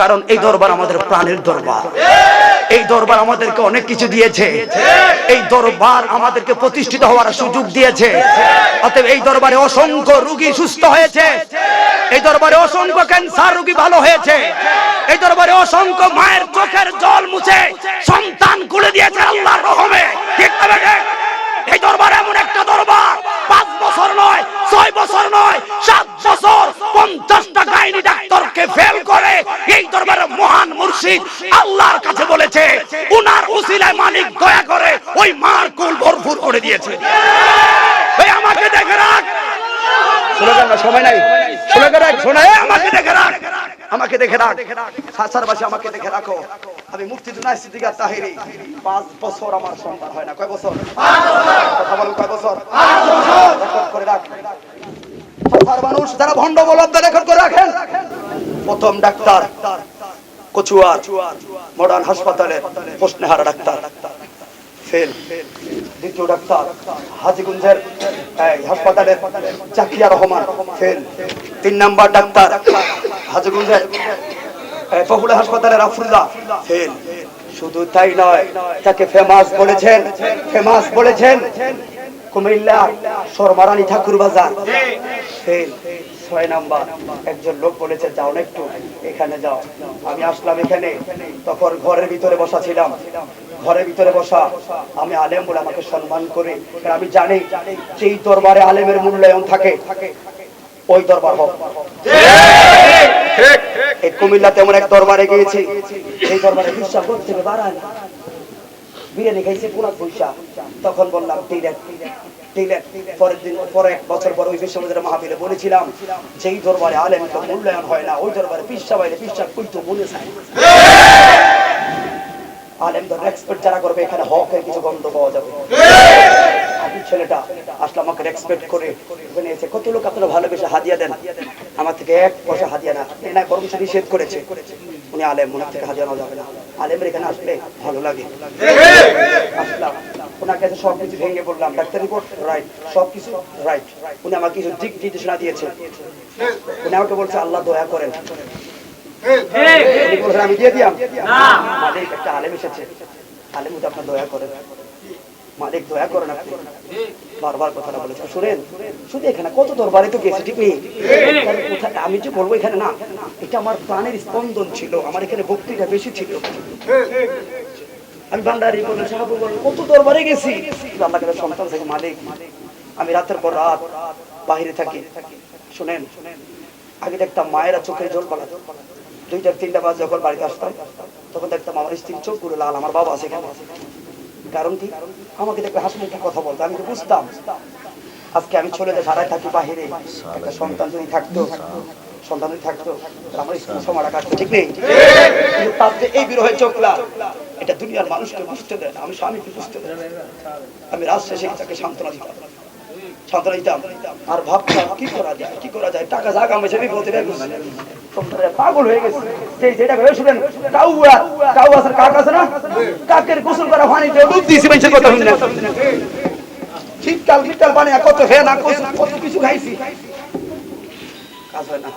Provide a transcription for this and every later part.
কারণ এই দরবার আমাদের প্রাণের দরবার। এই দরবার আমাদেরকে অনেক কিছু দিয়েছে। এই দরবার আমাদেরকে প্রতিষ্ঠিত হওয়ার সুযোগ দিয়েছে। অতএব এই দরবারে অসংখ্য রোগী সুস্থ হয়েছে। এই দরবারে অসংখ্য ক্যান্সার রোগী ভালো হয়েছে। এই দরবারে অসংখ্য মায়ের চোখের জল মুছে সন্তান খুলে দিয়েছে আল্লাহর রহমে। ঠিক না এই দরবার এমন একটা দরবার, পাঁচ বছর নয়, ছয় বছর নয়, সাত বছর পঞ্চাশটা গাইনি ডাক্তারকে ফেল করে এই দরবারের মহান মুর্শিদ আল্লাহর কাছে বলেছে উনার উসিলায় মালিক দয়া করে ওই মার কুল ভরপুর করে দিয়েছে। আমাকে দেখে রাখ। সময় নাই। স্লোগান রাখ শোনা এ, আমাকে দেখে রাখ। আমাকে দেখে রাখ। সাসার আমাকে দেখে রাখো। আমি মুফতি দুনাই সিদ্দিকার তাহিরি। পাঁচ বছর আমার সন্তান হয় না। কয় বছর? কথা বলেন কয় বছর? করে রাখ। মানুষ যারা ভণ্ড বলব রেকর্ড করে রাখেন প্রথম ডাক্তার। কচুয়ার মডার্ন হাসপাতালের হোসনেহারা ডাক্তার। ফেল। দ্বিতীয় ডাক্তার হাজিগঞ্জের এই, হাসপাতালের জাকিয়া রহমান। ফেল। তিন নাম্বার ডাক্তার হাজিগঞ্জের আফরুল্লাহ ফেল। শুধু তাই নয় তাকে ফেমাস বলেছেন ফেমাস বলেছেন কুমিল্লা সরমারানি ঠাকুর বাজার ফেল। ছয় নাম্বার। একজন লোক বলেছে, যাও না একটু, এখানে যাও। আমি আসলাম এখানে। তখন ঘরের ভিতরে বসা ছিলাম। ঘরের ভিতরে বসা আমি আলেম বলে আমাকে সম্মান করে। আমি জানি যেই দরবারে আলেমের মূল্যায়ন থাকে, ওই দরবার হোক। এই কুমিল্লাতে এমন এক দরবারে গিয়েছি। এই দরবারে বিশ্বাস করতে বাড়ায় বিরিয়ানি খাইছে পুরা পয়সা তখন বললাম দিলেন মনে কত লোক আপনারা ভালোবেসে হাদিয়া দেন? আমার থেকে এক পয়সা হাদিয়া না এই না নিষেধ করেছে। উনি আলেম, ওনার থেকে হাদিয়া নেওয়া যাবে না। আলেমের এখানে আসলে ভালো লাগে। আসলাম। ওনার কাছে সব কিছু ভেঙে বললাম ডাক্তার রিপোর্ট? রাইট সব কিছু রাইট উনি আমাকে কিছু দিক নির্দেশনা দিয়েছে উনি আমাকে বলছে আল্লাহ দয়া করেন। আমি দিয়ে একটা আলেম এসেছে। আলেম আপনার দয়া করেন। মালিক দয়া করেন আপনি। বারবার কথাটা বলেছে। শুনেন শুধু এখানে কত দরবারে তো গেছে ঠিক নেই? আমি যে বলব এখানে না এটা আমার প্রাণের স্পন্দন ছিল। আমার এখানে ভক্তিটা বেশি ছিল। আমি ভান্ডারি বললাম, সাহাবু বললাম কত দরবারে গেছি। আল্লাহ কাছে সন্তান থেকে মালিক। আমি রাতের পর রাত বাহিরে থাকি। শুনেন, আগে দেখতাম মায়েরা চোখের জল পালাতো। দুইটা তিনটা বাজে যখন বাড়িতে আসতাম, তখন দেখতাম আমার স্ত্রীর চোখগুলো লাল, আমার বাবা আছে এখানে। কারণ কি? আমাকে দেখবে হাসিমুখে কথা বলতো। আমি বুঝতাম। আজকে আমি যাই, সারাই থাকি বাহিরে। একটা সন্তান যদি থাকতো, সন্তান যদি থাকতো আমার স্কুল সময়টা কাটতো ঠিক নেই? তার যে এই বিরহে চোখ লাল এটা দুনিয়ার মানুষকে বুঝতে দেয় না, আমি স্বামীকে বুঝতে দেয় আমি রাত শেষে তাকে সান্ত্বনা দিতাম। সান্ত্বনা দিতাম, আর ভাবতাম, কি করা যায়, কি করা যায়? টাকা জাগা আমি সেবি বলতে পাগল হয়ে গেছে। সেই কাক আছে না? কাকের করা শীতকাল শীতকাল পানি কত কত কিছু খাইছি। কাজ হয় না,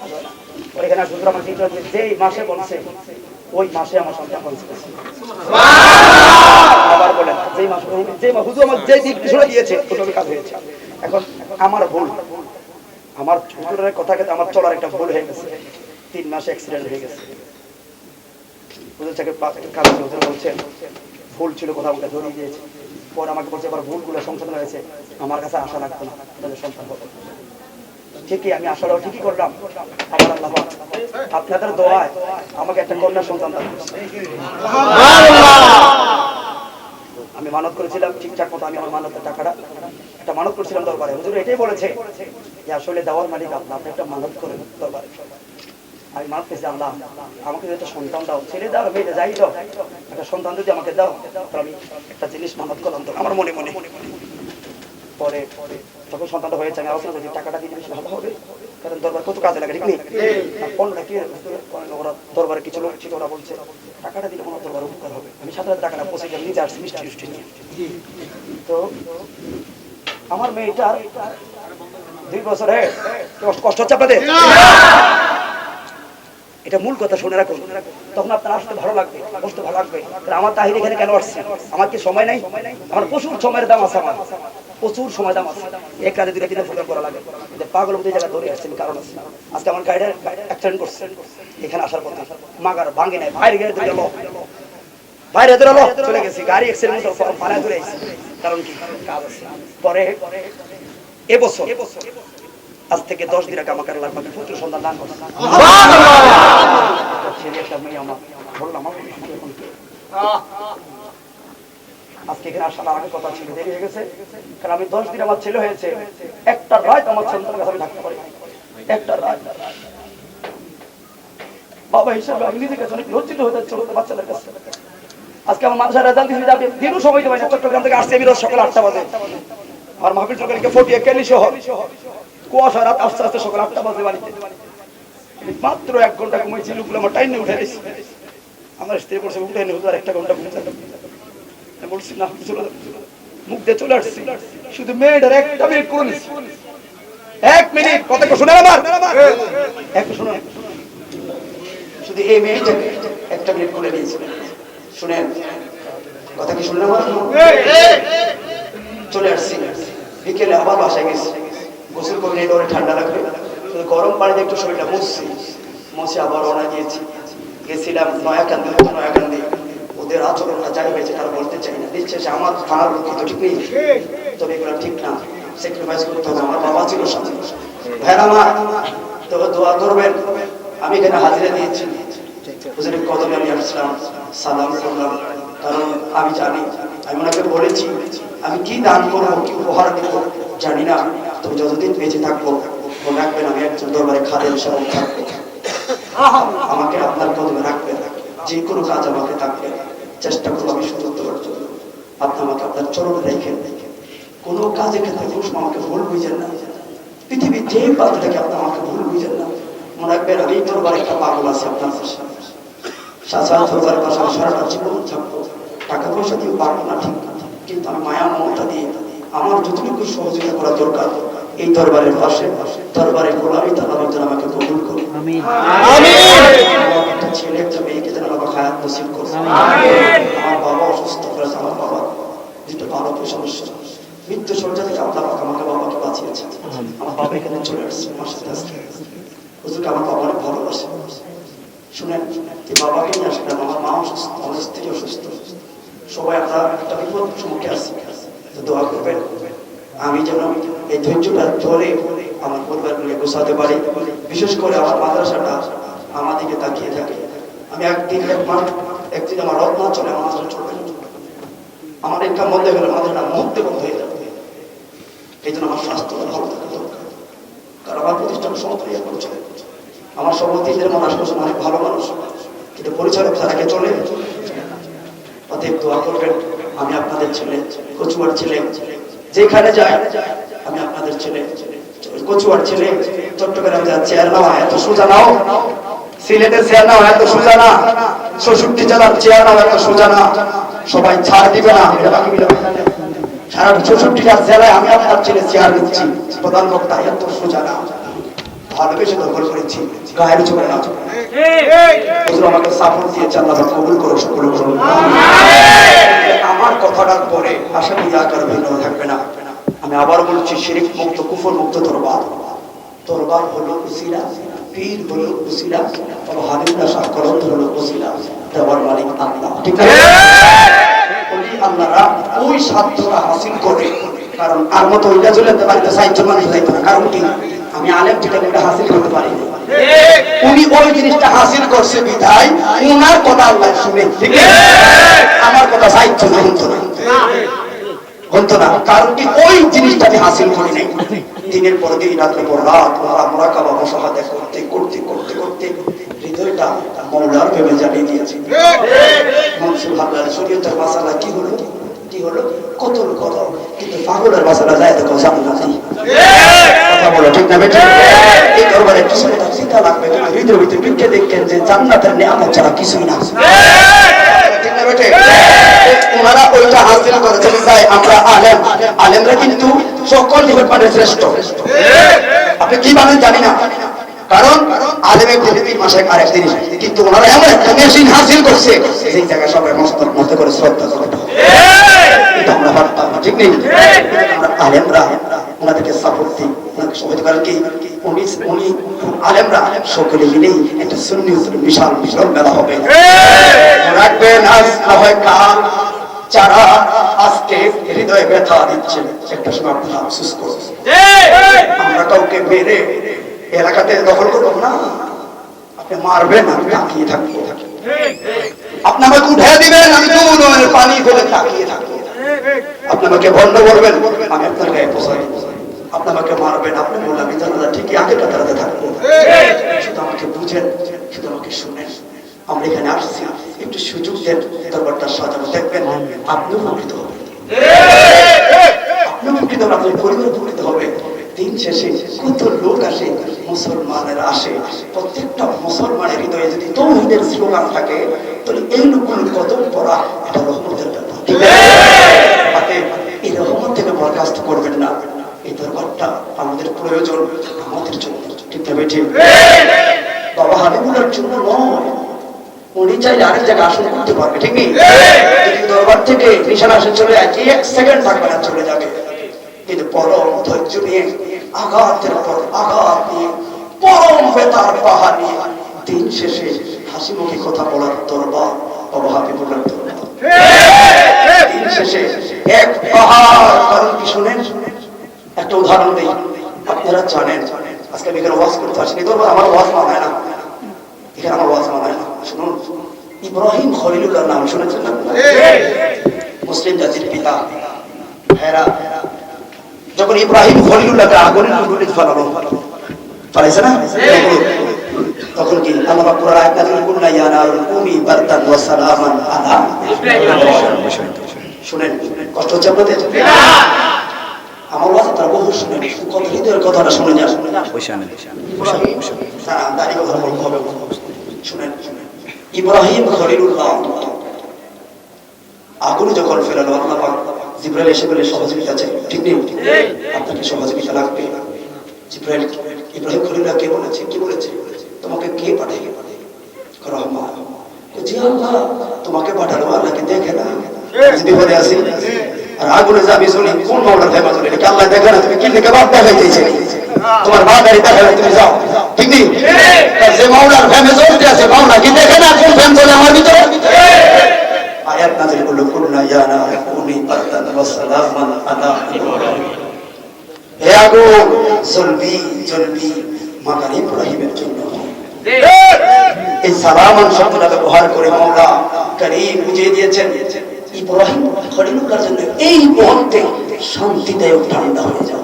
কাজ না। ওইখানে সুন্দর আমার চিন্তা যেই মাসে বলছে, ওই মাসে আমার সন্তান বলছে। আবার বলেন, যেই মাস যেই হুজুর আমার যে দিক ওটা কাজ হয়েছে। এখন আমার ভুল, আমার কথা আমার চলার একটা ভুল হয়ে গেছে। তিন মাসে অ্যাক্সিডেন্ট হয়ে গেছে। কাজ বলছেন, ভুল ছিল কোথাও আমাকে ধরিয়ে দিয়েছে পরে আমাকে বলছে, এবার ভুলগুলো সংশোধন হয়েছে। আমার কাছে আশা রাখতো না সন্তান হবে। ঠিকই, আমি আশাটাও ঠিকই করলাম। আমার আল্লাহ আপনাদের দোয়ায় আমাকে একটা কন্যা সন্তান আমি মানত করেছিলাম, ঠিকঠাক মতো আমি আমার মানতের টাকাটা একটা মানত করেছিলাম দরবারে। হুজুর এটাই বলেছে যে আসলে দেওয়ার মালিক আপনি আপনি একটা মানত করেন দরবারে। আমি মানত পেয়েছি আল্লাহ আমাকে যদি একটা সন্তান দাও, ছেলে দাও মেয়েটা যাই দাও, একটা সন্তান যদি আমাকে দাও, তাহলে আমি একটা জিনিস মানত করলাম তো আমার মনে মনে। পরে পরে যখন সন্তানটা হয়েছে, আমি আলোচনা করছি, টাকাটা দিলে বেশি ভালো হবে, কারণ দরবার কত কাজে লাগে, ঠিক নেই? পনেরো কি ওরা দরবারে কিছু লোক ছিল, ওরা বলছে, টাকাটা দিলে কোনো দরবার উপকার হবে। আমি সাথে টাকাটা পৌঁছে গেলাম, নিজে আসছি, মিষ্টি মিষ্টি নিয়ে। তো আমার মেয়েটার দুই বছর হ্যাঁ কষ্ট হচ্ছে আপনাদের? এটা মূল কথা শুনে রাখুন। তখন আপনার আসতে ভালো লাগবে, বসতে ভালো লাগবে। আমার তাহির এখানে কেন আসছে? আমার কি সময় নাই? আমার প্রচুর সময়ের দাম আছে আমার। প্রচুর সময় দাম আছে। এক রাতে দুটা দিনে প্রোগ্রাম করা লাগে। পাগল মধ্যে জায়গা ধরে আসছেন কারণ আছে। আজকে আমার গাড়িটা অ্যাক্সিডেন্ট করছে। এখানে আসার পথে। মাগার ভাঙে নাই। বাইরে গেলে ধরে গেল বাইরে ধরে গেল চলে গেছি। গাড়ি অ্যাক্সিডেন্ট পালায় ধরে আসছে কারণ কি? কাজ আছে। পরে এবছর আজ থেকে দশ দিন আগে আমাকে আল্লাহ পুত্র সন্তান দান করছে। একটা ছেলে একটা মেয়ে আমার বললাম আমার? আজকে এখানে আসার আগে কথা ছিল, দেরি হয়ে গেছে। কারণ আমি দশ দিন আমার ছেলে হয়েছে, একটা রাত আমার সন্তানের কাছে থাকতে পারি একটা বাবা হিসাবে আমি নিজের কাছে অনেক লজ্জিত হয়ে বাচ্চাদের কাছে। আজকে আমার মাদ্রাসা রেজাল্ট যাবে দিনও সময় দেবে চট্টগ্রাম থেকে আসছে আমি রোজ সকাল আটটা বাজে। আর মাহফিল সরকারকে ফটিয়ে কেলি শহর কুয়াশা রাত আস্তে আস্তে সকাল আটটা বাজে বাড়িতে। মাত্র এক ঘণ্টা ঘুমাইছি, লোকগুলো আমার টাইমে উঠে দিয়েছি আমার স্ত্রী করছে উঠে নিয়ে একটা ঘণ্টা ঘুমছে মুখ দিয়ে চলে শুধু এক মিনিট, কথা শুধু এই মেয়েটাকে একটা মিনিট কথা কি চলে আসছি। বিকেলে আবার বাসায় গেছি। গোসল করে ঠান্ডা লাগবে। শুধু গরম পানিতে একটু শরীরটা মুছছি। মুছে আবার রওনা দিয়েছি। গেছিলাম নয়াকান্দি নয়াকান্দি। ওদের আচরণটা যাই হয়েছে তারা বলতে চাই না। দিচ্ছে সে আমার থানার লোক তো ঠিক নেই? তবে এগুলো ঠিক না। স্যাক্রিফাইস করতে হবে। আমার বাবা ছিল সাথে ভাইরা আমার তবে দোয়া করবেন। আমি এখানে হাজিরা দিয়েছি। হুজুরের কদমে আমি আসলাম। সালাম করলাম। কারণ আমি জানি, আমি ওনাকে বলেছি, আমি কি দান করব, কি উপহার দেব, জানি না। তবে যতদিন বেঁচে থাকব, মনে রাখবেন আমি একজন দরবারে খাদের সঙ্গে থাকব। আমাকে আপনার কদমে রাখবেন। যে কোনো কাজ আমাকে থাকবে চেষ্টা করব আমি সুযোগ দেওয়ার জন্য আপনি আমাকে আপনার চরণ রেখেন। কোনো কাজের ক্ষেত্রে সময় আমাকে ভুল বুঝেন না। পৃথিবীর যে পাত্র থেকে আপনি আমাকে ভুল বুঝেন না। মনে রাখবেন আমি দরবারে একটা পাগল আছে আপনার পাশে। পাশে আমি সারাটা জীবন থাকব। টাকা পয়সা দিয়ে পারব না ঠিক কিন্তু আমি মায়া মমতা দিয়ে আমার যতটুকু সহযোগিতা করা দরকার এই দরবারের পাশে দরবারের গোলামি তারা যেন আমাকে কবুল করুন। আমার একটা ছেলে একটা মেয়েকে আমাকে হায়াত নসিব করুন আমার বাবা অসুস্থ করেছে আমার বাবা যেটা ভালো সমস্যা। মৃত্যু থেকে আল্লাহ আমাকে বাবাকে বাঁচিয়েছে আমার বাবা এখানে চলে আসছে আমার সাথে হুজুরকে আমার অনেক ভালোবাসে। শুনেন যে বাবাকে নিয়ে আমার মা অসুস্থ আমার স্ত্রী অসুস্থ। সবাই আমরা একটা বিপদ সম্মুখে তো দোয়া করবেন। আমি যেন এই ধৈর্যটা ধরে আমার পরিবার পরিবারগুলোকে গোছাতে পারি। বিশেষ করে আমার মাদ্রাসাটা আমার দিকে তাকিয়ে থাকে। আমি একদিন এক মাস একদিন আমার রত্ন চলে আমার না। আমার ইনকাম বন্ধ হয়ে গেলে মাদ্রাসাটা মুহূর্তে বন্ধ হয়ে যাবে। এই জন্য আমার স্বাস্থ্যটা ভালো থাকা দরকার। কারণ আমার প্রতিষ্ঠান সমস্ত ইয়ে করে চলে আমার সভাপতিদের মনে আশেপাশে অনেক ভালো মানুষ। কিন্তু পরিচালক তারাকে চলে অতএব দোয়া করবেন, আমি আপনাদের ছেলে, কচুয়ার ছেলে। যেখানে যায় আমি আপনাদের ছেলে। কচুয়ার ছেলে, চট্টগ্রামে যা আর না এত সোজা নাও। সিলেটের এত সোজা না এত সোজা না সবাই ছাড় দিবে না, আমি আমার কথাটার পরে আশা করি আকার ভিন্ন থাকবে না। আমি আবার বলছি, শিরিক মুক্ত, কুফর মুক্ত দরবার দরবার হলো পীর হলো তবে হাবিবুল্লাহ শাহ হলো উসিলা দেওয়ার মালিক আল্লাহ। ঠিক আছে আল্লাহরা ওই সাধ্যটা হাসিল করে। কারণ আর মতো ওইটা চলে যেতে সাহায্য মানুষ যাইতো না কারণ কি? আমি আলেম ওইটা হাসিল করতে পারি। উনি ওই জিনিসটা হাসিল করছে বিধায় উনার কথা আল্লাহ শুনে। ঠিক আমার কথা সাহিত্য না হতো না? না? কারণ কি ওই জিনিসটা আমি হাসিল করি নাই। দিনের পর দিন রাতের পর রাত আমরা মোরাকাবা মুশাহাদা করতে করতে করতে করতে হৃদয়টা মৌলার প্রেমে জ্বালিয়ে দিয়েছি। মনসুর হাবলার শরীয়তের মাসালা কি হলো? কি হলো? কতল কত? কিন্তু পাগলের মাসালা যায় দেখো জান্নাত কথা বলো ঠিক না বেটা? এই দরবারে কিছু কথা চিন্তা লাগবে কিন্তু হৃদয় ভিতরে বিজ্ঞে দেখেন যে জান্নাতের নিয়ামত ছাড়া কিছুই না। ঠিক না বেটে? আলেমরা কিন্তু সকল শ্রেষ্ঠ। আপনি কি কারণ আলেমে বলে তিন মাসে আর জিনিস কিন্তু ওনারা এমন একটা মেশিন হাসিল করছে সেই জায়গায় সবাই মস্ত মতো করে শ্রদ্ধা করে। এটা আমরা পারতাম ঠিক নেই? আমরা আলেমরা ওনাদেরকে সাপোর্ট দিই ওনাকে সহজ করেন কি উনি উনি আলেমরা সকলে মিলেই একটা সুন্নি বিশাল বিশাল মেলা হবে। রাখবেন আজ না হয় কাল। যারা আজকে হৃদয়ে ব্যথা দিচ্ছে একটা সময় আপনারা আফসোস করুন। আমরা কাউকে মেরে এলাকাতে দখল করব না। আপনি মারবেন আমি তাকিয়ে থাকি আপনি আমাকে উঠে দিবেন আমি নয়ের পানি ফেলে তাকিয়ে থাকি আপনি আমাকে করবেন। আমি আপনার গায়ে পোষাই আপনি আমাকে মারবেন, আপনি বললেন, আমি ঠিকই আগে কাতারাতে থাকব। শুধু আমাকে বুঝেন, শুধু আমাকে শুনেন। আমরা এখানে আসছি। একটু সুযোগ দেন, দরবারটা সাজানো। দেখবেন, আপনিও উপকৃত হবেন। আপনি উপকৃত হবেন আপনার পরিবার উপকৃত হবে। দিন শেষে কত লোক আসে, মুসলমানের আসে। প্রত্যেকটা মুসলমানের হৃদয়ে যদি তৌহিদের স্লোগান থাকে, তাহলে এই লোকগুলো কত পড়া এটা রহমতের ব্যাপার ঠিক আছে? অতএব এই রহমত থেকে বরখাস্ত করবেন না এই দরবারটা আমাদের প্রয়োজন আমাদের জন্য। ঠিক না বেঠিক বাবা হাবিবুল্লার জন্য নয়। উনি চাইলে আরেক জায়গায় আসন করতে পারবে, ঠিক নেই দরবার থেকে নিশানা আসে চলে যায়, এক সেকেন্ড থাকবে না চলে যাবে। কিন্তু পরম ধৈর্য নিয়ে, আঘাতের পর আঘাত নিয়ে, পরম বেতার পাহাড় নিয়ে দিন শেষে হাসি মুখে কথা বলার দরবার বাবা হাবিবুল্লার দরবার দিন শেষে এক পাহাড়। কারণ কি শুনেন? একটা উদাহরণ দিই। আপনারা জানেন আজকে আমি এখানে ওয়াজ করতে আসিনি। দরবার আমার ওয়াজ মানায় না। এখানে আমার ওয়াজ মানায় না। শুনুন ইব্রাহিম খলিলুল্লাহ নাম শুনেছেন না? মুসলিম জাতির পিতা হেরা যখন ইব্রাহিম খলিলুল্লাহকে আগুনের কুণ্ডুলি ফেলালো ফলাইছে না? তখন কি আল্লাহ পুরা আয়াত নাযিল করলেন ইয়া নারুল কুমি বারদান ওয়া সালামান আলা? শুনেন কষ্ট হচ্ছে আপনাদের? আমার ওয়াজ তারা বহু শুনেন কত হৃদয়ের কথাটা শুনে যান তারা দাঁড়িয়ে কথা বলতে হবে শুনেন ইব্রাহিম খলিলুল্লাহ। আগুনে যখন ফেরালো আল্লাহ পাক জিব্রাইল এসে বলে সহযোগিতা আছে ঠিক নেই? আপনাকে সহযোগিতা লাগবে। জিব্রাইল ইব্রাহিম খলিলুল্লাহ কে বলেছে? কি বলেছে? তোমাকে কে পাঠিয়ে? রহমান জি আল্লাহ তোমাকে পাঠালো আল্লাহকে দেখে না? যদি বিপদে আসি? আগুনে যাবি শুনি, কোন মাওলার ফেমা চলে এটা আল্লাহ দেখে না, তুমি কি থেকে বাপ দেখাইতেছে তোমার মা গাড়ি দেখাবে তুমি যাও। ঠিক নেই? যে মাওলার ফেমে চলতে আছে, মাওলা কি দেখে না কোন ফেম চলে আমার ভিতরে? আয়াত নাযিল করল, কুল্লা ইয়া নার কুনি বারদান ওয়া সালামান আলা হে আগুন, জ্বলবি জ্বলবি মাকার ইব্রাহিমের জন্য। এই সালামান শব্দটা ব্যবহার করে মাওলা করিম বুঝিয়ে দিয়েছেন। ইব্রাহিম খলিলুল্লাহর জন্য এই মুহূর্তে শান্তিদায়ক ঠান্ডা হয়ে যাও।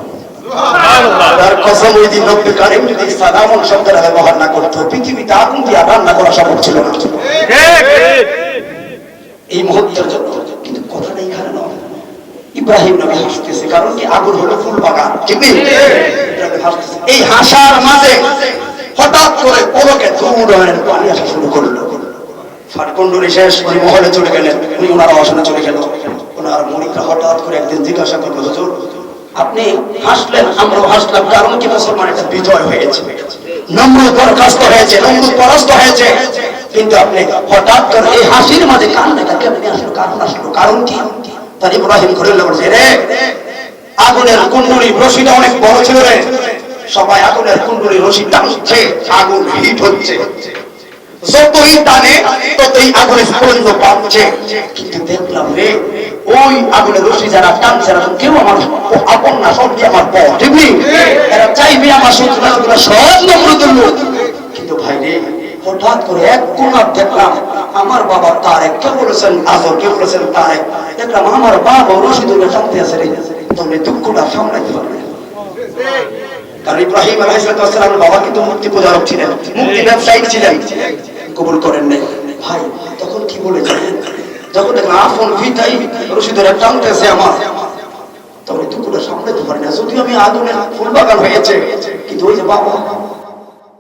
তার কসম ওই দিন রব্বে কারিম যদি সালামন শব্দটা ব্যবহার না করতো পৃথিবীতে আগুন দিয়ে রান্না করা সম্ভব ছিল না। এই মুহূর্তের জন্য কিন্তু কথাটা এখানে নয়। ইব্রাহিম নবী হাসতেছে কারণ কি? আগুন হলো ফুল বাগান। ঠিক। এই হাসার মাঝে হঠাৎ করে পলকে ধুমুরের পানি আসা শুরু করল। শেষ, উনি মহলে চলে গেলেন, উনি ওনার আসনে চলে গেল ওনার হঠাৎ করে একদিন জিজ্ঞাসা হুজুর, আপনি হাসলেন হাসলাম, কারণ কি মুসলমান একটা বিজয় হয়েছে? হয়েছে পরাস্ত হয়েছে। কিন্তু আপনি হঠাৎ করে এই হাসির মাঝে কেমনি আসলো, কারণ আসলো, কারণ কি? তার ইব্রাহিম করে রে, আগুনের কুণ্ডলী রশিটা অনেক বড় ছিল রে। সবাই আগুনের কুণ্ডলী রশি টানছে, আগুন হিট হচ্ছে। যতই টানে ততই স্পন্দ পাচ্ছে। কিন্তু দেখলাম রে ওই আগুনের রশি যারা টানছে না কেউ আমার আপন না সব দিয়ে আমার এরা চাইবে আমার শত্রুরা সব কিন্তু ভাই রে হঠাৎ করে এক কোনার দেখলাম আমার বাবা তারেক কে বলেছেন আজর কে বলেছেন তারেক দেখলাম আমার বাবা রশি ধরে টানতে আছে রে। তবে দুঃখটা সামলাইতে পারবে। কারণ ইব্রাহিম আলহাম বাবা কিন্তু মূর্তি পূজারক ছিলেন, মুক্তি ব্যবসায়ী ছিলেন। কবুল করেন নাই। ভাই, তখন কি বলে যখন দেখলাম আফন ভিতাই রশিদের টানতেছে আমার, তখন দুপুরে সামনে পারি না যদিও আমি আগুনে ফুল বাগান হয়েছে, কিন্তু ওই যে বাবা